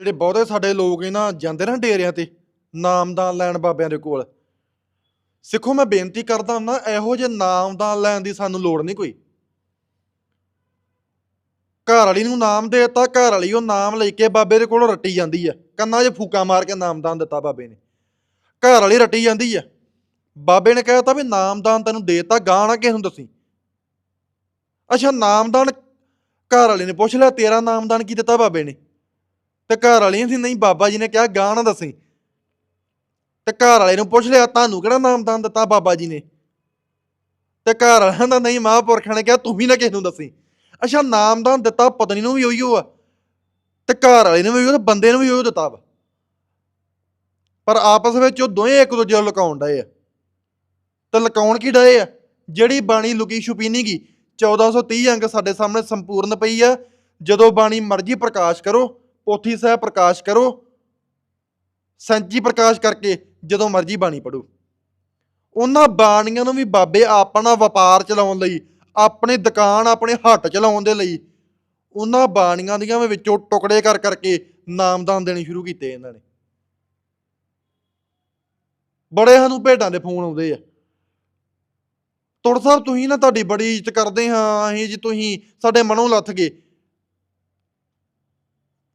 ਜਿਹੜੇ ਬਹੁਤੇ ਸਾਡੇ ਲੋਕ ਇਹਨਾਂ ਜਾਂਦੇ ਨਾ ਡੇਰਿਆਂ ਤੇ, ਨਾਮਦਾਨ ਲੈਣ ਬਾਬਿਆਂ ਦੇ ਕੋਲ। ਸਿੱਖੋ, ਮੈਂ ਬੇਨਤੀ ਕਰਦਾ ਹੁੰਦਾ, ਇਹੋ ਜਿਹੇ ਨਾਮਦਾਨ ਲੈਣ ਦੀ ਸਾਨੂੰ ਲੋੜ ਨਹੀਂ ਕੋਈ। ਘਰ ਵਾਲੀ ਨੂੰ ਨਾਮ ਦੇ ਦਿੱਤਾ, ਘਰ ਵਾਲੀ ਉਹ ਨਾਮ ਲੈ ਕੇ ਬਾਬੇ ਦੇ ਕੋਲੋਂ ਰੱਟੀ ਜਾਂਦੀ ਆ। ਕੰਨਾਂ 'ਚ ਫੂਕਾ ਮਾਰ ਕੇ ਨਾਮਦਾਨ ਦਿੱਤਾ ਬਾਬੇ ਨੇ। ਘਰ ਵਾਲੀ ਰੱਟੀ ਜਾਂਦੀ ਆ। ਬਾਬੇ ਨੇ ਕਹਿਤਾ ਵੀ ਨਾਮਦਾਨ ਤੈਨੂੰ ਦੇਤਾ ਗਾਂ ਨਾ ਕਿਸੇ ਨੂੰ ਦੱਸੀ। ਅੱਛਾ, ਨਾਮਦਾਨ ਘਰ ਵਾਲੇ ਨੇ ਪੁੱਛ ਲਿਆ, ਤੇਰਾ ਨਾਮਦਾਨ ਕੀ ਦਿੱਤਾ ਬਾਬੇ ਨੇ? ਤੇ ਘਰ ਵਾਲੀ ਨੇ ਨਹੀਂ, ਬਾਬਾ ਜੀ ਨੇ ਕਿਹਾ ਗਾਂ ਨਾ ਦੱਸੀ। ਤੇ ਘਰ ਵਾਲੇ ਨੂੰ ਪੁੱਛ ਲਿਆ, ਤੁਹਾਨੂੰ ਕਿਹੜਾ ਨਾਮਦਾਨ ਦਿੱਤਾ ਬਾਬਾ ਜੀ ਨੇ? ਤੇ ਘਰ ਵਾਲਿਆਂ ਦਾ ਨਹੀਂ, ਮਹਾਂਪੁਰਖਾਂ ਨੇ ਕਿਹਾ, ਤੂੰ ਵੀ ਨਾ ਕਿਸੇ ਨੂੰ ਦੱਸੀ। ਅੱਛਾ ਨਾਮਦਾਨ ਦਿੱਤਾ ਪਤਨੀ ਨੂੰ ਵੀ ਉਹੀ ਆ। ਤੇ ਘਰ ਵਾਲੇ ਨੂੰ ਵੀ ਉਹੀ ਬੰਦੇ ਨੂੰ ਵੀ ਉਹ ਦਿੱਤਾ ਵਾ। ਪਰ ਆਪਸ ਵਿੱਚ ਉਹ ਦੋਵੇਂ ਇੱਕ ਦੂਜੇ ਨੂੰ ਲੁਕਾਉਣ ਡਏ ਆ। ਤੇ ਲੁਕਾਉਣ ਕੀ ਡਏ ਆ? ਜਿਹੜੀ ਬਾਣੀ ਲੁਕੀ ਛੁਪੀ ਨਹੀਂ ਗੀ 1430 ਅੰਕ ਸਾਡੇ ਸਾਹਮਣੇ ਸੰਪੂਰਨ ਪਈ ਆ। ਜਦੋਂ ਬਾਣੀ ਮਰਜ਼ੀ ਪ੍ਰਕਾਸ਼ ਕਰੋ ਪੋਥੀ ਸਾਹਿਬ ਪ੍ਰਕਾਸ਼ ਕਰੋ। ਸੰਚੀ ਪ੍ਰਕਾਸ਼ ਕਰਕੇ ਜਦੋਂ ਮਰਜ਼ੀ ਬਾਣੀ ਪੜੋ ਉਹਨਾਂ ਬਾਣੀਆਂ ਨੂੰ ਵੀ ਬਾਬੇ ਆਪਣਾ ਵਪਾਰ ਚਲਾਉਣ ਲਈ, ਆਪਣੀ ਦੁਕਾਨ, ਆਪਣੇ ਹੱਟ ਚਲਾਉਣ ਦੇ ਲਈ, ਉਹਨਾਂ ਬਾਣੀਆਂ ਦੀਆਂ ਵਿੱਚੋਂ ਟੁਕੜੇ ਕਰ ਕਰਕੇ ਨਾਮਦਾਨ ਦੇਣੇ ਸ਼ੁਰੂ ਕੀਤੇ ਇਹਨਾਂ ਨੇ। ਬੜੇ ਸਾਨੂੰ ਭੇਡਾਂ ਦੇ ਫੋਨ ਆਉਂਦੇ ਆ। ਤੁਰ ਸਾਹਿਬ, ਤੁਸੀਂ ਨਾ ਤੁਹਾਡੀ ਬੜੀ ਇੱਜ਼ਤ ਕਰਦੇ ਹਾਂ, ਅਸੀਂ ਜੀ ਤੁਸੀਂ ਸਾਡੇ ਮਨੋਂ ਲੱਥ ਗਏ।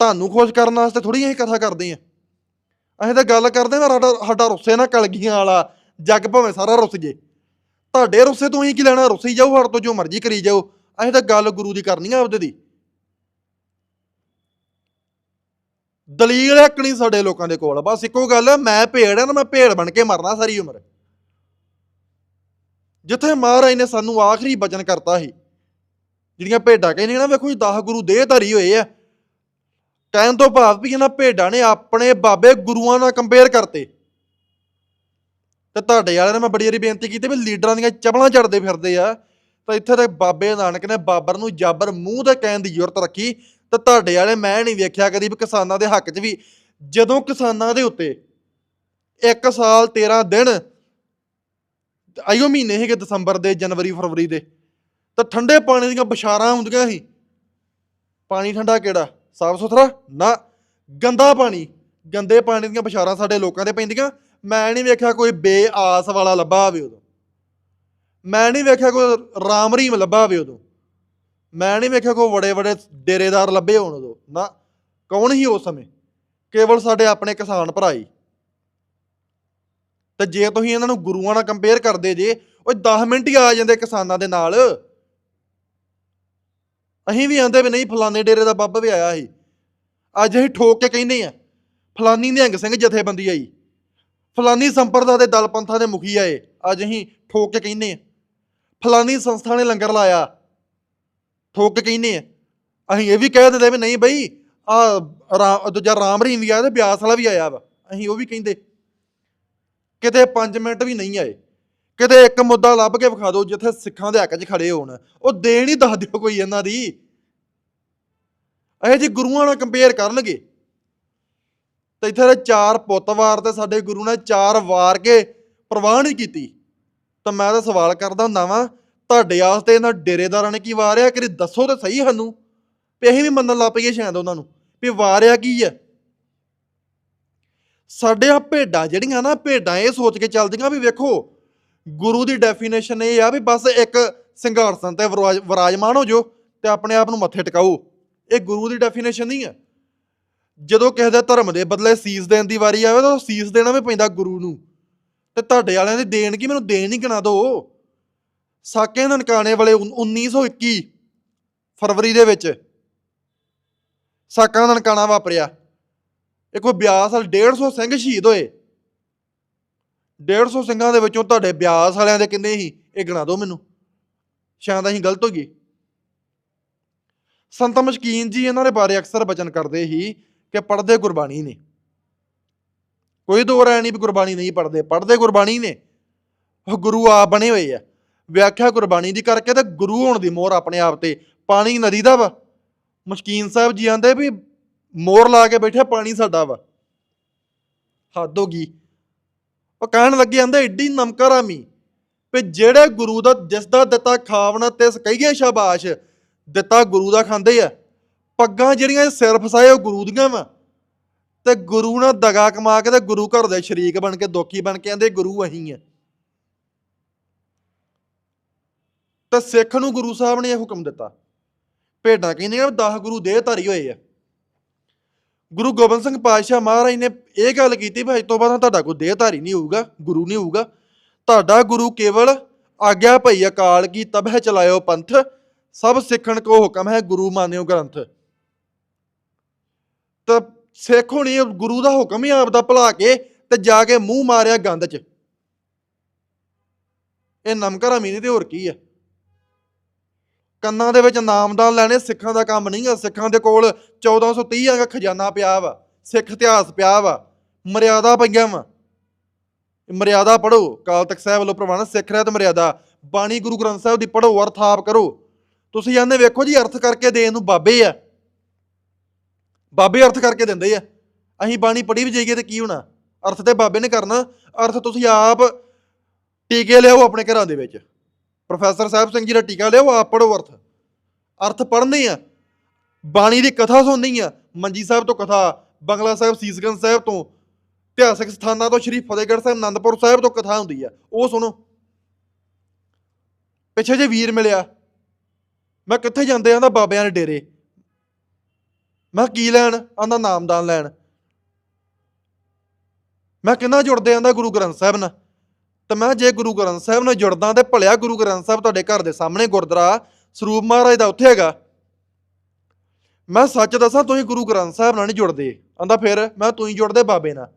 ਤੁਹਾਨੂੰ ਖੁਸ਼ ਕਰਨ ਵਾਸਤੇ ਥੋੜੀ ਅਸੀਂ ਕਥਾ ਕਰਦੇ ਆ ਅਸੀਂ ਤਾਂ ਗੱਲ ਕਰਦੇ ਹਾਂ, ਸਾਡਾ ਸਾਡਾ ਰੁੱਸੇ ਨਾ ਕਲਗੀਆਂ ਵਾਲਾ, ਜੱਗ ਭਾਵੇਂ ਸਾਰਾ ਰੁੱਸ ਜੇ। ਤੁਹਾਡੇ ਰੁੱਸੇ ਤੋਂ ਹੀ ਕੀ ਲੈਣਾ, ਰੁੱਸੀ ਜਾਓ ਹੜ ਤੋਂ ਜੋ ਮਰਜ਼ੀ ਕਰੀ ਜਾਓ ਅਸੀਂ ਤਾਂ ਗੱਲ ਗੁਰੂ ਦੀ ਕਰਨੀ ਆ ਆਪਦੇ ਦੀ। ਦਲੀਲ ਇੱਕ ਨਹੀਂ ਸਾਡੇ ਲੋਕਾਂ ਦੇ ਕੋਲ, ਬਸ ਇੱਕੋ ਗੱਲ ਹੈ ਮੈਂ ਭੇੜ ਆ ਨਾ, ਮੈਂ ਭੇੜ ਬਣ ਕੇ ਮਰਨਾ ਸਾਰੀ ਉਮਰ। ਜਿੱਥੇ ਮਹਾਰਾਜ ਨੇ ਸਾਨੂੰ ਆਖਰੀ ਬਚਨ ਕਰਤਾ ਸੀ, ਜਿਹੜੀਆਂ ਭੇਡਾਂ ਕਹਿੰਦੀਆਂ ਨਾ, ਵੇਖੋ ਜੀ 10 ਗੁਰੂ ਦੇਹ ਧਾਰੀ ਹੋਏ ਆ। ਕਹਿਣ ਤੋਂ ਭਾਵ ਵੀ ਇਹਨਾਂ ਭੇਡਾਂ ਨੇ ਆਪਣੇ ਬਾਬੇ ਗੁਰੂਆਂ ਨਾਲ ਕੰਪੇਅਰ ਕਰਤੇ। ਤੇ ਤੁਹਾਡੇ ਵਾਲਿਆਂ ਨੇ ਮੈਂ ਬੜੀ ਵਾਰੀ ਬੇਨਤੀ ਕੀਤੀ ਵੀ ਲੀਡਰਾਂ ਦੀਆਂ ਚਪਲਾਂ ਚੜਦੇ ਫਿਰਦੇ ਆ। ਤਾਂ ਇੱਥੇ ਤੇ ਬਾਬੇ ਨਾਨਕ ਨੇ ਬਾਬਰ ਨੂੰ ਜਾਬਰ ਮੂੰਹ ਤੇ ਕਹਿਣ ਦੀ ਜ਼ਰੂਰਤ ਰੱਖੀ। ਤਾਂ ਤੁਹਾਡੇ ਵਾਲੇ ਮੈਂ ਨਹੀਂ ਵੇਖਿਆ ਕਦੀ ਵੀ ਕਿਸਾਨਾਂ ਦੇ ਹੱਕ 'ਚ ਵੀ। ਜਦੋਂ ਕਿਸਾਨਾਂ ਦੇ ਉੱਤੇ ਇੱਕ ਸਾਲ 13 ਦਿਨ ਆਇਓ ਮਹੀਨੇ ਹੈਗੇ ਦਸੰਬਰ ਦੇ, ਜਨਵਰੀ, ਫਰਵਰੀ ਦੇ। ਤਾਂ ਠੰਡੇ ਪਾਣੀ ਦੀਆਂ ਬਸ਼ਾਰਾਂ ਹੁੰਦੀਆਂ ਸੀ। ਪਾਣੀ ਠੰਡਾ ਕਿਹੜਾ? ਸਾਫ਼ ਸੁਥਰਾ, ਨਾ ਗੰਦਾ ਪਾਣੀ। ਗੰਦੇ ਪਾਣੀ ਦੀਆਂ ਬਸ਼ਾਰਾਂ ਸਾਡੇ ਲੋਕਾਂ 'ਤੇ ਪੈਂਦੀਆਂ। ਮੈਂ ਨਹੀਂ ਵੇਖਿਆ ਕੋਈ ਬੇਆਸ ਵਾਲਾ ਲੱਭਾ ਹੋਵੇ ਉਦੋਂ। ਮੈਂ ਨਹੀਂ ਵੇਖਿਆ ਕੋਈ ਰਾਮ ਰਹੀਮ ਲੱਭਾ ਹੋਵੇ ਉਦੋਂ। ਮੈਂ ਨਹੀਂ ਵੇਖਿਆ ਕੋਈ ਬੜੇ ਬੜੇ ਡੇਰੇਦਾਰ ਲੱਭੇ ਹੋਣ ਉਦੋਂ। ਨਾ, ਕੌਣ ਹੀ ਉਸ ਸਮੇਂ? ਕੇਵਲ ਸਾਡੇ ਆਪਣੇ ਕਿਸਾਨ ਭਰਾ ਹੀ। ਤੇ ਜੇ ਤੁਸੀਂ ਇਹਨਾਂ ਨੂੰ ਗੁਰੂਆਂ ਨਾਲ ਕੰਪੇਅਰ ਕਰਦੇ ਜੇ, ਉਹ 10 ਮਿੰਟ ਹੀ ਆ ਜਾਂਦੇ ਕਿਸਾਨਾਂ ਦੇ ਨਾਲ। ਅਸੀਂ ਵੀ ਆਂਦੇ ਵੀ ਨਹੀਂ, ਫਲਾਣੇ ਡੇਰੇ ਦਾ ਬੱਬ ਵੀ ਆਇਆ ਸੀ। ਅੱਜ ਅਸੀਂ ਠੋਕ ਕੇ ਕਹਿੰਦੇ ਆ ਫਲਾਨੀ ਨਿਹੰਗ ਸਿੰਘ ਜਥੇਬੰਦੀ ਆਈ। ਫਲਾਨੀ ਸੰਪਰਦਾ ਦੇ ਦਲ ਪੰਥਾਂ ਦੇ ਮੁਖੀ ਆਏ। ਅੱਜ ਅਸੀਂ ਠੋਕ ਕੇ ਕਹਿੰਦੇ ਆ ਫਲਾਨੀ ਸੰਸਥਾ ਨੇ ਲੰਗਰ ਲਾਇਆ। ਠੋਕ ਕੇ ਕਹਿੰਦੇ ਆ ਅਸੀਂ ਇਹ ਵੀ ਕਹਿ ਦਿੰਦੇ ਵੀ ਨਹੀਂ ਬਈ ਆ ਦੂਜਾ ਰਾਮ ਰਹੀਮ ਵੀ ਆਇਆ ਤੇ ਬਿਆਸ ਵਾਲਾ ਵੀ ਆਇਆ ਵਾ। ਅਸੀਂ ਉਹ ਵੀ ਕਹਿੰਦੇ। ਕਿਤੇ 5 ਮਿੰਟ ਵੀ ਨਹੀਂ ਆਏ। ਕਿਤੇ ਇੱਕ ਮੁੱਦਾ ਲੱਭ ਕੇ ਵਿਖਾ ਦਿਓ ਜਿੱਥੇ ਸਿੱਖਾਂ ਦੇ ਹੱਕ 'ਚ ਖੜੇ ਹੋਣ। ਉਹ ਦੇਣ ਹੀ ਦੱਸ ਦਿਓ ਕੋਈ ਇਹਨਾਂ ਦੀ। ਇਹ ਜੀ ਗੁਰੂਆਂ ਨਾਲ ਕੰਪੇਅਰ ਕਰਨਗੇ। ਤੇ ਇੱਥੇ ਦੇ ਚਾਰ ਪੁੱਤ ਵਾਰ ਤੇ ਸਾਡੇ ਗੁਰੂ ਨੇ ਚਾਰ ਵਾਰ ਕੇ ਪ੍ਰਵਾਹ ਨਹੀਂ ਕੀਤੀ। ਤਾਂ ਮੈਂ ਤਾਂ ਸਵਾਲ ਕਰਦਾ ਹੁੰਦਾ ਵਾਂ, ਤੁਹਾਡੇ ਵਾਸਤੇ ਇਹਨਾਂ ਡੇਰੇਦਾਰਾਂ ਨੇ ਕੀ ਵਾਰਿਆ? ਕਿ ਦੱਸੋ ਤਾਂ ਸਹੀ ਸਾਨੂੰ। ਵੀ ਅਸੀਂ ਵੀ ਮੰਨਣ ਲੱਗ ਪਈਏ ਸ਼ਾਇਦ ਉਹਨਾਂ ਨੂੰ। ਵੀ ਵਾਰਿਆ ਕੀ ਹੈ? ਸਾਡੇ ਆ ਭੇਡਾਂ ਜਿਹੜੀਆਂ ਨਾ, ਭੇਡਾਂ ਇਹ ਸੋਚ ਕੇ ਚੱਲਦੀਆਂ ਵੀ ਵੇਖੋ ਗੁਰੂ ਦੀ ਡੈਫੀਨੇਸ਼ਨ ਇਹ ਆ ਵੀ ਬਸ ਇੱਕ ਸਿੰਘਾਸਨ ਤੇ ਵਿਰਾਜ- ਵਿਰਾਜਮਾਨ ਹੋ ਜਾਓ ਤੇ ਆਪਣੇ ਆਪ ਨੂੰ ਮੱਥੇ ਟਿਕਾਓ। ਇਹ ਗੁਰੂ ਦੀ ਡੈਫੀਨੇਸ਼ਨ ਨਹੀਂ ਹੈ। ਜਦੋਂ ਕਿਸੇ ਦੇ ਧਰਮ ਦੇ ਬਦਲੇ ਸੀਸ ਦੇਣ ਦੀ ਵਾਰੀ ਆਵੇ ਤਾਂ ਸੀਸ ਦੇਣਾ ਵੀ ਪੈਂਦਾ ਗੁਰੂ ਨੂੰ। ਤੇ ਤੁਹਾਡੇ ਵਾਲਿਆਂ ਦੀ ਦੇਣ ਕੀ? ਮੈਨੂੰ ਦੇਣ ਹੀ ਗਿਣਾ ਦਿਓ ਸਾਕੇ ਨਨਕਾਣੇ ਵਾਲੇ ਉਨ- 1921 ਫਰਵਰੀ ਦੇ ਵਿੱਚ ਸਾਕਾ ਨਨਕਾਣਾ ਵਾਪਰਿਆ। ਇਹ ਕੋਈ ਬਿਆਸ ਵਾਲ 150 ਸਿੰਘ ਸ਼ਹੀਦ ਹੋਏ। 150 ਸਿੰਘਾਂ ਦੇ ਵਿੱਚੋਂ ਤੁਹਾਡੇ ਬਿਆਸ ਵਾਲਿਆਂ ਦੇ ਕਿੰਨੇ ਸੀ ਇਹ ਗਿਣਾ ਦਿਓ ਮੈਨੂੰ। ਸ਼ਾਇਦ ਅਸੀਂ ਗਲਤ ਹੋ ਗਏ। ਸੰਤ ਮਸ਼ਕੀਨ ਜੀ ਇਹਨਾਂ ਦੇ ਬਾਰੇ ਅਕਸਰ ਬਚਨ ਕਰਦੇ ਸੀ ਕਿ ਪੜਦੇ ਗੁਰਬਾਣੀ ਨੇ। ਕੋਈ ਦੋ ਰਾਇ ਨਹੀਂ ਵੀ ਗੁਰਬਾਣੀ ਨਹੀਂ ਪੜਦੇ ਪੜਦੇ ਗੁਰਬਾਣੀ ਨੇ। ਉਹ ਗੁਰੂ ਆਪ ਬਣੇ ਹੋਏ ਆ। ਵਿਆਖਿਆ ਗੁਰਬਾਣੀ ਦੀ ਕਰਕੇ ਤੇ ਗੁਰੂ ਹੋਣ ਦੀ ਮੋਹਰ ਆਪਣੇ ਆਪ ਤੇ। ਪਾਣੀ ਨਦੀ ਦਾ ਵਾ। ਮਸ਼ਕੀਨ ਸਾਹਿਬ ਜੀ ਆਂਦੇ ਵੀ ਮੋਹਰ ਲਾ ਕੇ ਬੈਠਿਆ ਪਾਣੀ ਸਾਡਾ ਵਾ। ਹੱਦ ਹੋ ਗਈ। ਉਹ ਕਹਿਣ ਲੱਗੇ ਆਂਦੇ, ਏਡੀ ਨਮਕਰਾਮੀ ਵੀ ਜਿਹੜੇ ਗੁਰੂ ਦਾ, ਜਿਸ ਦਾ ਦਿੱਤਾ ਖਾਵਣਾ ਤਿਸ ਕਹੀਏ ਸ਼ਾਬਾਸ਼, ਦਿੱਤਾ ਗੁਰੂ ਦਾ ਖਾਂਦੇ ਆ। ਪੱਗਾਂ ਜਿਹੜੀਆਂ ਇਹ ਸਿਰ ਫਸਾਏ ਉਹ ਗੁਰੂ ਦੀਆਂ ਵਾ। ਤੇ ਗੁਰੂ ਨਾਲ ਦਗਾ ਕਮਾ ਕੇ ਤੇ ਗੁਰੂ ਘਰ ਦੇ ਸ਼ਰੀਕ ਬਣ ਕੇ, ਦੋਖੀ ਬਣ ਕੇ ਆਂਦੇ, ਗੁਰੂ ਅਹੀਂ ਆ। ਤੇ ਸਿੱਖ ਨੂੰ ਗੁਰੂ ਸਾਹਿਬ ਨੇ ਇਹ ਹੁਕਮ ਦਿੱਤਾ। ਭੇਡਾਂ ਕਹਿੰਦੀਆਂ 10 ਗੁਰੂ ਦੇਹ ਧਾਰੀ ਹੋਏ ਆ। ਗੁਰੂ ਗੋਬਿੰਦ ਸਿੰਘ ਪਾਤਸ਼ਾਹ ਮਹਾਰਾਜ ਨੇ ਇਹ ਗੱਲ ਕੀਤੀ ਵੀ ਅੱਜ ਤੋਂ ਬਾਅਦ ਤੁਹਾਡਾ ਕੋਈ ਦੇਹਧਾਰੀ ਨਹੀਂ ਹੋਊਗਾ, ਗੁਰੂ ਨਹੀਂ ਹੋਊਗਾ। ਤੁਹਾਡਾ ਗੁਰੂ ਕੇਵਲ ਆਗਿਆ ਭਈ ਅਕਾਲ ਕੀ ਤਬਹਿ ਚਲਾਇਓ ਪੰਥ, ਸਭ ਸਿੱਖਣ ਕੋ ਹੁਕਮ ਹੈ ਗੁਰੂ ਮਾਨਿਓ ਗ੍ਰੰਥ। ਤਾਂ ਸਿੱਖ ਹੁਣੀ ਗੁਰੂ ਦਾ ਹੁਕਮ ਹੀ ਆਪ ਦਾ ਭੁਲਾ ਕੇ ਤੇ ਜਾ ਕੇ ਮੂੰਹ ਮਾਰਿਆ ਗੰਦ 'ਚ। ਇਹ ਨਮਕਰਾ ਮੀਨੀ ਤੇ ਹੋਰ ਕੀ ਆ? ਕੰਨਾਂ ਦੇ ਵਿੱਚ ਨਾਮਦਾਨ ਲੈਣੇ, ਸਿੱਖਾਂ ਦਾ ਕੰਮ ਨਹੀਂ ਆ ਸਿੱਖਾਂ ਦੇ ਕੋਲ 1430 ਦਾ ਖਜ਼ਾਨਾ ਪਿਆ ਵਾ, ਸਿੱਖ ਇਤਿਹਾਸ ਪਿਆ ਵਾ। ਮਰਿਆਦਾ ਪਈਆਂ ਵਾ। ਮਰਿਆਦਾ ਪੜੋ ਕਾਲ ਤਖਤ ਸਾਹਿਬ ਵੱਲੋਂ ਪ੍ਰਵਾਨ ਸਿੱਖ ਰਹਿਤ ਮਰਿਆਦਾ। ਬਾਣੀ ਗੁਰੂ ਗ੍ਰੰਥ ਸਾਹਿਬ ਦੀ ਪੜੋ ਅਰਥ ਆਪ ਕਰੋ। ਤੁਸੀਂ ਜਾਂਦੇ ਵੇਖੋ ਜੀ, ਅਰਥ ਕਰਕੇ ਦੇਣ ਨੂੰ ਬਾਬੇ ਆ। ਬਾਬੇ ਅਰਥ ਕਰਕੇ ਦਿੰਦੇ ਆ। ਅਸੀਂ ਬਾਣੀ ਪੜ੍ਹੀ ਵੀ ਜਾਈਏ ਤੇ ਕੀ ਹੋਣਾ? ਅਰਥ ਤੇ ਬਾਬੇ ਨੇ ਕਰਨਾ। ਅਰਥ ਤੁਸੀਂ ਆਪ ਟੀਕੇ ਲਿਆਓ ਆਪਣੇ ਘਰਾਂ ਦੇ ਵਿੱਚ। ਪ੍ਰੋਫੈਸਰ ਸਾਹਿਬ ਸਿੰਘ ਜੀ ਦਾ ਟੀਕਾ ਲਿਓ ਆਪ ਪੜੋ ਅਰਥ। ਅਰਥ ਪੜ੍ਹਨੇ ਆ। ਬਾਣੀ ਦੀ ਕਥਾ ਸੁਣਨੀ ਆ। ਮੰਜੀ ਸਾਹਿਬ ਤੋਂ ਕਥਾ, ਬੰਗਲਾ ਸਾਹਿਬ, ਸੀਸਗੰਜ ਸਾਹਿਬ ਤੋਂ, ਇਤਿਹਾਸਕ ਸਥਾਨਾਂ ਤੋਂ, ਸ਼੍ਰੀ ਫਤਿਹਗੜ੍ਹ ਸਾਹਿਬ ਆਨੰਦਪੁਰ ਸਾਹਿਬ ਤੋਂ ਕਥਾ ਹੁੰਦੀ ਆ। ਉਹ ਸੁਣੋ। ਪਿੱਛੇ ਜੇ ਵੀਰ ਮਿਲਿਆ। ਮੈਂ ਕਿੱਥੇ ਜਾਂਦੇ ਆਂਦਾ ਬਾਬਿਆਂ ਦੇ ਡੇਰੇ। ਮੈਂ ਕੀ ਲੈਣ? ਆਂਦਾ ਨਾਮਦਾਨ ਲੈਣ। ਮੈਂ ਕਿੰਨਾ ਜੁੜਦੇ ਆਂਦਾ ਗੁਰੂ ਗ੍ਰੰਥ ਸਾਹਿਬ ਨਾਲ। ਤੇ ਮੈਂ ਜੇ ਗੁਰੂ ਗ੍ਰੰਥ ਸਾਹਿਬ ਨਾਲ ਜੁੜਦਾ ਤੇ ਭਲਿਆ ਗੁਰੂ ਗ੍ਰੰਥ ਸਾਹਿਬ ਤੁਹਾਡੇ ਘਰ ਦੇ ਸਾਹਮਣੇ ਗੁਰਦੁਆਰਾ ਸਰੂਪ ਮਹਾਰਾਜ ਦਾ ਉੱਥੇ ਹੈਗਾ। ਮੈਂ ਸੱਚ ਦੱਸਾਂ, ਤੁਸੀਂ ਗੁਰੂ ਗ੍ਰੰਥ ਸਾਹਿਬ ਨਾਲ ਨਹੀਂ ਜੁੜਦੇ। ਆਂਦਾ ਫਿਰ, ਮੈਂ ਤੁਸੀਂ ਜੁੜਦੇ ਬਾਬੇ ਨਾਲ।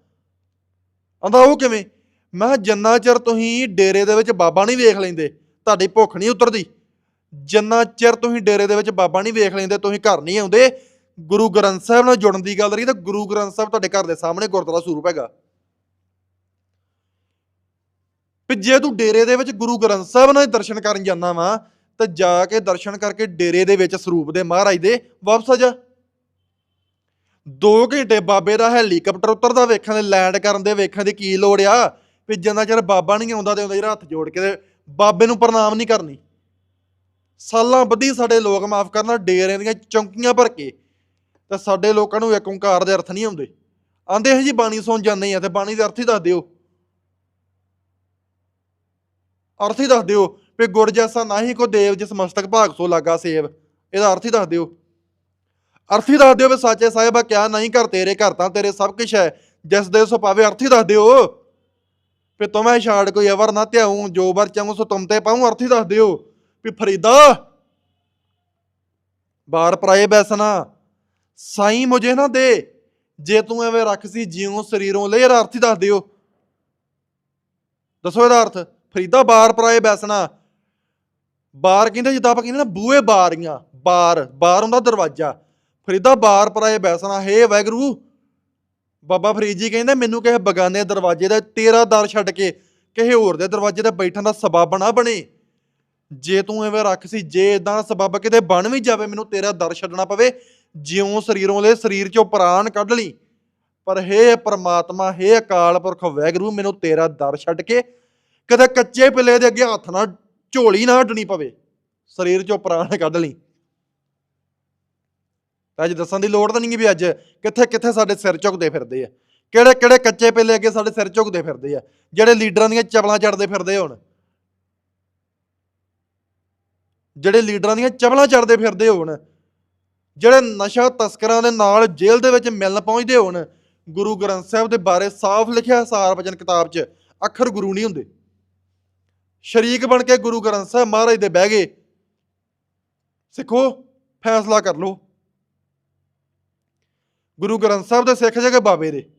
ਆਂਦਾ ਉਹ ਕਿਵੇਂ? ਮੈਂ ਕਿਹਾ ਜਿੰਨਾ ਚਿਰ ਤੁਸੀਂ ਡੇਰੇ ਦੇ ਵਿੱਚ ਬਾਬਾ ਨਹੀਂ ਵੇਖ ਲੈਂਦੇ, ਤੁਹਾਡੀ ਭੁੱਖ ਨਹੀਂ ਉਤਰਦੀ। ਜਿੰਨਾ ਚਿਰ ਤੁਸੀਂ ਡੇਰੇ ਦੇ ਵਿੱਚ ਬਾਬਾ ਨਹੀਂ ਵੇਖ ਲੈਂਦੇ, ਤੁਸੀਂ ਘਰ ਨਹੀਂ ਆਉਂਦੇ, ਗੁਰੂ ਗ੍ਰੰਥ ਸਾਹਿਬ ਨਾਲ ਜੁੜਨ ਦੀ ਗੱਲ ਰਹੀ ਤਾਂ ਗੁਰੂ ਗ੍ਰੰਥ ਸਾਹਿਬ ਤੁਹਾਡੇ ਘਰ ਦੇ ਸਾਹਮਣੇ ਗੁਰਦੁਆਰਾ ਸਰੂਪ ਹੈਗਾ। ਵੀ ਜੇ ਤੂੰ ਡੇਰੇ ਦੇ ਵਿੱਚ ਗੁਰੂ ਗ੍ਰੰਥ ਸਾਹਿਬ ਨਾਲ ਦਰਸ਼ਨ ਕਰਨ ਜਾਂਦਾ ਵਾ, ਤਾਂ ਜਾ ਕੇ ਦਰਸ਼ਨ ਕਰਕੇ ਡੇਰੇ ਦੇ ਵਿੱਚ ਸਰੂਪ ਦੇ ਮਹਾਰਾਜ ਦੇ ਵਾਪਸ ਆ ਜਾ। 2 ਘੰਟੇ ਬਾਬੇ ਦਾ ਹੈਲੀਕਾਪਟਰ ਉਤਰਦਾ ਵੇਖਣ ਦੇ ਲੈਂਡ ਕਰਨ ਦੇ ਵੇਖਣ ਦੀ ਕੀ ਲੋੜ ਆ? ਵੀ ਜਿੰਨਾ ਚਿਰ ਬਾਬਾ ਨਹੀਂ ਆਉਂਦਾ ਤੇ ਉਹਦਾ ਜਿਹੜਾ ਹੱਥ ਜੋੜ ਕੇ ਬਾਬੇ ਨੂੰ ਪ੍ਰਣਾਮ ਨਹੀਂ ਕਰਨੀ। ਸਾਲਾਂ ਬੱਧੀ ਸਾਡੇ ਲੋਕ ਮਾਫ ਕਰਨਾ ਡੇਰਿਆਂ ਦੀਆਂ ਚੌਂਕੀਆਂ ਭਰ ਕੇ ਤਾਂ ਸਾਡੇ ਲੋਕਾਂ ਨੂੰ ਇੱਕ ਓੰਕਾਰ ਦੇ ਅਰਥ ਨਹੀਂ ਆਉਂਦੇ। ਆਂਦੇ ਹੈ ਜੀ, ਬਾਣੀ ਸੁਣ ਜਾਂਦੇ ਆ ਤੇ ਬਾਣੀ ਦੇ ਅਰਥ ਹੀ ਦੱਸ ਦਿਓ। ਅਰਥ ਹੀ ਦੱਸ ਦਿਓ ਵੀ ਗੁਰ ਜੈਸਾ ਨਾਹੀ ਕੋ ਦੇਵ ਜਿਸ ਮਸਤਕ ਭਾਗ ਸੋ ਲਾਗਾ ਸੇਵ। ਇਹਦਾ ਅਰਥ ਹੀ ਦੱਸ ਦਿਓ। ਅਰਥ ਹੀ ਦੱਸ ਦਿਓ ਵੀ ਸਾਚੇ ਸਾਹਿਬਾ ਕਿਆ ਨਹੀਂ ਘਰ ਤੇਰੇ, ਘਰ ਤਾਂ ਤੇਰੇ ਸਭ ਕੁਛ ਹੈ। ਜਿਸ ਦੇ ਸੋ ਪਾਵੇ ਅਰਥ ਹੀ ਦੱਸ ਦਿਓ। ਵੀ ਤੁਮੈ ਛਾੜ ਕੋਈ ਅਵਰ ਨਾ ਧਿਆਉ, ਜੋ ਵਰ ਚਾਹੂੰ ਸੋ ਤੁਮ ਤੇ ਪਾਉ, ਅਰਥ ਹੀ ਦੱਸ ਦਿਓ। ਵੀ ਫਰੀਦਾ। ਬਾਰ ਪਰਾਏ ਬੈਸਨਾ ਸਾਈ ਮੁਝੇ ਨਾ ਦੇ। ਜੇ ਤੂੰ ਐਵੇਂ ਰੱਖ ਸੀ ਜਿਉਂ ਸਰੀਰੋਂ ਲੈ ਅਰਥ ਹੀ ਦੱਸ ਦਿਓ। ਦੱਸੋ ਇਹਦਾ ਅਰਥ। ਫਰੀਦਾ ਬਾਰ ਪਰਾਏ ਬੈਸਣਾ। ਬਾਰ ਕਹਿੰਦੇ, ਜਿੱਦਾਂ ਆਪਾਂ ਕਹਿੰਦੇ ਨਾ, ਬੂਹੇ ਬਾਰੀਆਂ। ਬਾਰ ਬਾਰ ਹੁੰਦਾ ਦਰਵਾਜ਼ਾ। ਫਰੀਦਾ ਬਾਰ ਪਰਾਏ ਬੈਸਣਾ। ਹੇ ਵੈਗਰੂ ਬਾਬਾ ਫਰੀਦ ਜੀ ਕਹਿੰਦੇ, ਮੈਨੂੰ ਕਿਸੇ ਬਗਾਨੇ ਦਰਵਾਜ਼ੇ ਦਾ ਤੇਰਾ ਦਰ ਛੱਡ ਕੇ ਕਿਸੇ ਹੋਰ ਦੇ ਦਰਵਾਜ਼ੇ ਤੇ ਬੈਠਣ ਦਾ ਸਬਬ ਨਾ ਬਣੇ। ਜੇ ਤੂੰ ਐਵੇਂ ਰੱਖ ਸੀ, ਜੇ ਇਦਾਂ ਸਬਬ ਕਿਤੇ ਬਣ ਵੀ ਜਾਵੇ, ਮੈਨੂੰ ਤੇਰਾ ਦਰ ਛੱਡਣਾ ਪਵੇ। ਜਿਉਂ ਸਰੀਰੋਂ ਦੇ ਸਰੀਰ ਚੋਂ ਪ੍ਰਾਣ ਕੱਢ ਲਈ। ਪਰ ਹੇ ਪ੍ਰਮਾਤਮਾ, ਹੇ ਅਕਾਲ ਪੁਰਖ ਵੈਗਰੂ ਮੈਨੂੰ ਤੇਰਾ ਦਰ ਛੱਡ ਕੇ ਕਦੇ ਕੱਚੇ ਪਿੱਲੇ ਦੇ ਅੱਗੇ ਹੱਥ ਨਾਲ ਝੋਲੀ ਨਾ ਹੱਡਣੀ ਪਵੇ, ਸਰੀਰ ਚੋਂ ਪ੍ਰਾਣ ਕੱਢ ਲਈ। ਅੱਜ ਦੱਸਣ ਦੀ ਲੋੜ ਤਾਂ ਨਹੀਂ ਵੀ ਅੱਜ ਕਿੱਥੇ ਕਿੱਥੇ ਸਾਡੇ ਸਿਰ ਝੁਕਦੇ ਫਿਰਦੇ ਆ। ਕਿਹੜੇ ਕਿਹੜੇ ਕੱਚੇ ਪਿੱਲੇ ਅੱਗੇ ਸਾਡੇ ਸਿਰ ਝੁਕਦੇ ਫਿਰਦੇ ਆ, ਜਿਹੜੇ ਲੀਡਰਾਂ ਦੀਆਂ ਚਪਲਾਂ ਚੜਦੇ ਫਿਰਦੇ ਹੋਣ। ਜਿਹੜੇ ਲੀਡਰਾਂ ਦੀਆਂ ਚਪਲਾਂ ਚੜਦੇ ਫਿਰਦੇ ਹੋਣ, ਜਿਹੜੇ ਨਸ਼ਾ ਤਸਕਰਾਂ ਦੇ ਨਾਲ ਜੇਲ੍ਹ ਦੇ ਵਿੱਚ ਮਿਲਣ ਪਹੁੰਚਦੇ ਹੋਣ, ਗੁਰੂ ਗ੍ਰੰਥ ਸਾਹਿਬ ਦੇ ਬਾਰੇ ਸਾਫ਼ ਲਿਖਿਆ, ਸਾਰ ਵਚਨ ਕਿਤਾਬ 'ਚ ਅੱਖਰ ਗੁਰੂ ਨਹੀਂ ਹੁੰਦੇ। ਸ਼ਰੀਕ ਬਣ ਕੇ ਗੁਰੂ ਗ੍ਰੰਥ ਸਾਹਿਬ ਮਹਾਰਾਜ ਦੇ ਬਹਿ ਗਏ। ਸਿੱਖੋ, ਫੈਸਲਾ ਕਰ ਲਓ। ਗੁਰੂ ਗ੍ਰੰਥ ਸਾਹਿਬ ਦੇ ਸਿੱਖ ਜਗੇ ਬਾਬੇ ਦੇ।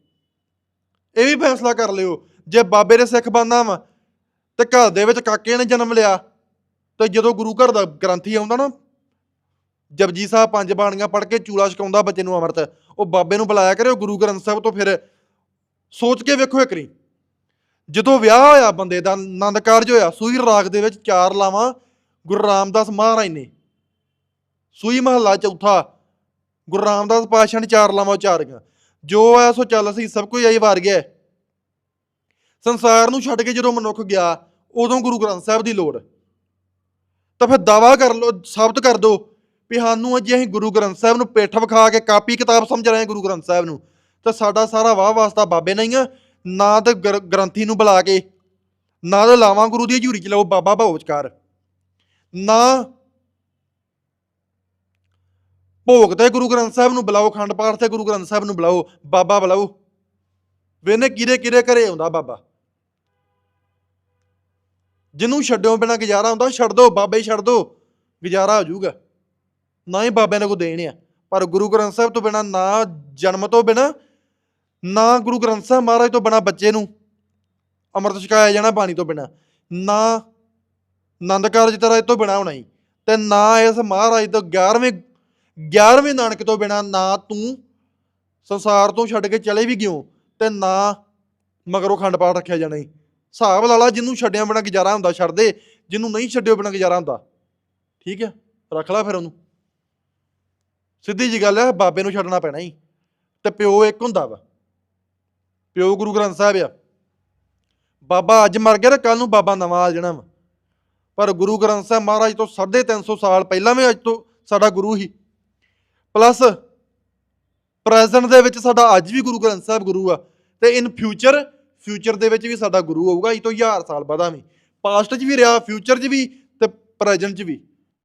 ਇਹ ਵੀ ਫੈਸਲਾ ਕਰ ਲਿਓ। ਜੇ ਬਾਬੇ ਦੇ ਸਿੱਖ ਬਣਨਾ ਵਾ, ਤੇ ਘਰ ਦੇ ਵਿੱਚ ਕਾਕੇ ਨੇ ਜਨਮ ਲਿਆ, ਤੇ ਜਦੋਂ ਗੁਰੂ ਘਰ ਦਾ ਗ੍ਰੰਥੀ ਆਉਂਦਾ ਨਾ, ਜਪਜੀ ਸਾਹਿਬ ਪੰਜ ਬਾਣੀਆਂ ਪੜ੍ਹ ਕੇ ਚੂਲਾ ਛਕਾਉਂਦਾ ਬੱਚੇ ਨੂੰ ਅੰਮ੍ਰਿਤ, ਉਹ ਬਾਬੇ ਨੂੰ ਬੁਲਾਇਆ ਕਰੇ ਉਹ ਗੁਰੂ ਗ੍ਰੰਥ ਸਾਹਿਬ ਤੋਂ ਫਿਰ ਸੋਚ ਕੇ ਵੇਖੋ ਇੱਕ ਨਹੀਂ ਜਦੋਂ ਵਿਆਹ ਹੋਇਆ ਬੰਦੇ ਦਾ ਆਨੰਦ ਕਾਰਜ ਹੋਇਆ, ਸੂਈ ਰਾਗ ਦੇ ਵਿੱਚ ਚਾਰ ਲਾਵਾਂ ਗੁਰੂ ਰਾਮਦਾਸ ਮਹਾਰਾਜ ਨੇ। ਸੂਈ ਮਹੱਲਾ ਚੌਥਾ, ਗੁਰੂ ਰਾਮਦਾਸ ਪਾਤਸ਼ਾਹ ਨੇ ਚਾਰ ਲਾਵਾਂ ਉਚਾਰੀਆਂ। ਜੋ ਆਇਆ ਸੋ ਚੱਲ ਸੀ ਸਭ ਕੁਝ ਆਈ ਵਾਰ ਗਿਆ। ਸੰਸਾਰ ਨੂੰ ਛੱਡ ਕੇ ਜਦੋਂ ਮਨੁੱਖ ਗਿਆ, ਉਦੋਂ ਗੁਰੂ ਗ੍ਰੰਥ ਸਾਹਿਬ ਦੀ ਲੋੜ। ਤਾਂ ਫਿਰ ਦਾਵਾ ਕਰ ਲਓ, ਸਾਬਤ ਕਰ ਦੋ ਵੀ ਸਾਨੂੰ ਅੱਜ ਅਸੀਂ ਗੁਰੂ ਗ੍ਰੰਥ ਸਾਹਿਬ ਨੂੰ ਪੇਠ ਵਿਖਾ ਕੇ ਕਾਪੀ ਕਿਤਾਬ ਸਮਝ ਰਹੇ ਹਾਂ ਗੁਰੂ ਗ੍ਰੰਥ ਸਾਹਿਬ ਨੂੰ। ਤਾਂ ਸਾਡਾ ਸਾਰਾ ਵਾਹ ਵਾਸਤਾ ਬਾਬੇ ਨਹੀਂ ਆ। ਨਾ ਤਾਂ ਗ੍ਰ- ਗ੍ਰੰਥੀ ਨੂੰ ਬੁਲਾ ਕੇ, ਨਾ ਤਾਂ ਲਾਵਾਂ ਗੁਰੂ ਦੀ ਹਜ਼ੂਰੀ ਚ ਲਓ ਬਾਬਾ ਭਾਉ ਨਾ ਭੋਗ ਤੇ ਗੁਰੂ ਗ੍ਰੰਥ ਸਾਹਿਬ ਨੂੰ ਬੁਲਾਓ ਖੰਡ ਪਾਠ ਤੇ ਗੁਰੂ ਗ੍ਰੰਥ ਸਾਹਿਬ ਨੂੰ ਬੁਲਾਓ, ਬਾਬਾ ਬੁਲਾਓ। ਵੇਨੇ ਕਿਰੇ ਕਿਰੇ ਘਰੇ ਆਉਂਦਾ ਬਾਬਾ? ਜਿਹਨੂੰ ਛੱਡਿਓ ਬਿਨਾ ਗੁਜ਼ਾਰਾ ਹੁੰਦਾ, ਛੱਡ ਦੋ, ਬਾਬੇ ਛੱਡ ਦੋ, ਗੁਜ਼ਾਰਾ ਹੋ ਜਾਊਗਾ। ਨਾ ਹੀ ਬਾਬੇ ਨੇ ਕੋ ਦੇਣ ਆ। ਪਰ ਗੁਰੂ ਗ੍ਰੰਥ ਸਾਹਿਬ ਤੋਂ ਬਿਨਾ, ਨਾ ਜਨਮ ਤੋਂ ਬਿਨਾ ਨਾ ਗੁਰੂ ਗ੍ਰੰਥ ਸਾਹਿਬ ਮਹਾਰਾਜ ਤੋਂ ਬਿਨਾ ਬੱਚੇ ਨੂੰ ਅੰਮ੍ਰਿਤ ਛਕਾਇਆ ਜਾਣਾ ਬਾਣੀ ਤੋਂ ਬਿਨਾ, ਨਾ ਆਨੰਦ ਕਾਰਜ ਤੇਰਾ ਤੋਂ ਬਿਨਾ ਹੋਣਾ ਹੀ ਤੇ ਨਾ ਇਸ ਮਹਾਰਾਜ ਤੋਂ 11ਵੇਂ 11ਵੇਂ ਨਾਨਕ ਤੋਂ ਬਿਨਾ ਨਾ ਤੂੰ ਸੰਸਾਰ ਤੋਂ ਛੱਡ ਕੇ ਚਲੇ ਵੀ ਗਿਓ ਤੇ ਨਾ ਮਗਰੋਂ ਖੰਡ ਪਾਠ ਰੱਖਿਆ ਜਾਣਾ ਹੀ ਹਿਸਾਬ ਲਾਲਾ ਜਿਹਨੂੰ ਛੱਡਿਆ ਬਿਨਾ ਗੁਜ਼ਾਰਾ ਹੁੰਦਾ, ਛੱਡ ਦੇ, ਜਿਹਨੂੰ ਨਹੀਂ ਛੱਡਿਓ ਬਿਨਾ ਗੁਜ਼ਾਰਾ ਹੁੰਦਾ। ਠੀਕ ਹੈ, ਰੱਖ ਲੈ ਫਿਰ ਉਹਨੂੰ। ਸਿੱਧੀ ਜੀ ਗੱਲ ਹੈ, ਬਾਬੇ ਨੂੰ ਛੱਡਣਾ ਪੈਣਾ ਹੀ ਤੇ ਪਿਓ ਇੱਕ ਹੁੰਦਾ ਵਾ। ਪਿਓ ਗੁਰੂ ਗ੍ਰੰਥ ਸਾਹਿਬ ਆ। ਬਾਬਾ ਅੱਜ ਮਰ ਗਿਆ ਤਾਂ ਕੱਲ ਨੂੰ ਬਾਬਾ ਨਵਾਂ ਆ ਜਾਣਾ ਵਾ। ਪਰ ਗੁਰੂ ਗ੍ਰੰਥ ਸਾਹਿਬ ਮਹਾਰਾਜ ਤੋਂ 350 ਸਾਲ ਪਹਿਲਾਂ ਵੀ ਅੱਜ ਤੋਂ ਸਾਡਾ ਗੁਰੂ ਹੀ। ਪਲੱਸ ਪ੍ਰੈਜ਼ੈਂਟ ਦੇ ਵਿੱਚ ਸਾਡਾ ਅੱਜ ਵੀ ਗੁਰੂ ਗ੍ਰੰਥ ਸਾਹਿਬ ਗੁਰੂ ਆ ਤੇ ਇਨ ਫਿਊਚਰ ਫਿਊਚਰ ਦੇ ਵਿੱਚ ਵੀ ਸਾਡਾ ਗੁਰੂ ਹੋਊਗਾ, ਇਹ ਤੋਂ ਹਜ਼ਾਰ ਸਾਲ ਬਾਅਦਾਂ ਵੀ ਪਾਸਟ 'ਚ ਵੀ ਰਿਹਾ ਫਿਊਚਰ 'ਚ ਵੀ ਤੇ ਪ੍ਰੈਜ਼ੈਂਟ 'ਚ ਵੀ।